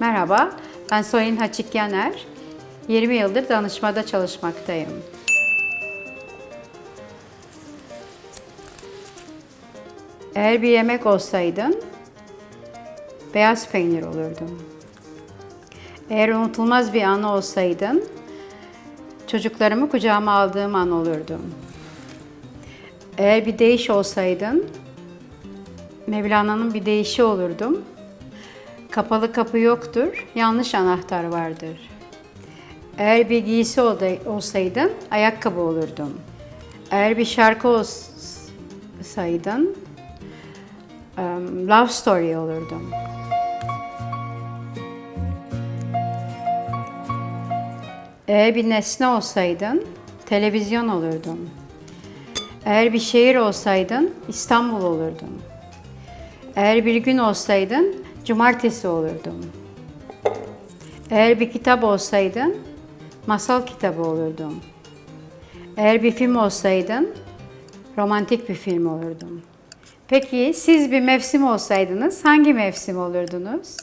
Merhaba, ben Soyin Haçik Yener. 20 yıldır danışmada çalışmaktayım. Eğer bir yemek olsaydın, beyaz peynir olurdum. Eğer unutulmaz bir an olsaydın, çocuklarımı kucağıma aldığım an olurdum. Eğer bir değiş olsaydın, Mevlana'nın bir deyişi olurdum. Kapalı kapı yoktur, yanlış anahtar vardır. Eğer bir giysi olsaydın, ayakkabı olurdum. Eğer bir şarkı olsaydın, love story olurdum. Eğer bir nesne olsaydın, televizyon olurdum. Eğer bir şehir olsaydın, İstanbul olurdum. Eğer bir gün olsaydın, cumartesi olurdum. Eğer bir kitap olsaydın, masal kitabı olurdum. Eğer bir film olsaydın, romantik bir film olurdum. Peki siz bir mevsim olsaydınız hangi mevsim olurdunuz?